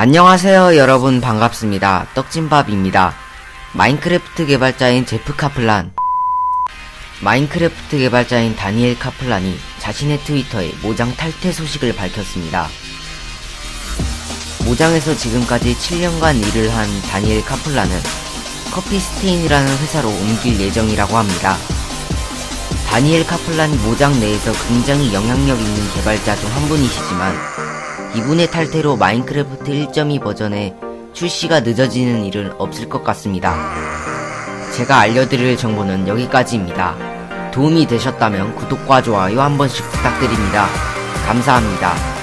안녕하세요 여러분 반갑습니다. 떡진밥입니다. 마인크래프트 개발자인 제프 카플란 마인크래프트 개발자인 다니엘 카플란이 자신의 트위터에 모장 탈퇴 소식을 밝혔습니다. 모장에서 지금까지 7년간 일을 한 다니엘 카플란은 커피스테인이라는 회사로 옮길 예정이라고 합니다. 다니엘 카플란이 모장 내에서 굉장히 영향력 있는 개발자 중 한 분이시지만 이분의 탈퇴로 마인크래프트 1.2 버전의 출시가 늦어지는 일은 없을 것 같습니다. 제가 알려드릴 정보는 여기까지입니다. 도움이 되셨다면 구독과 좋아요 한 번씩 부탁드립니다. 감사합니다.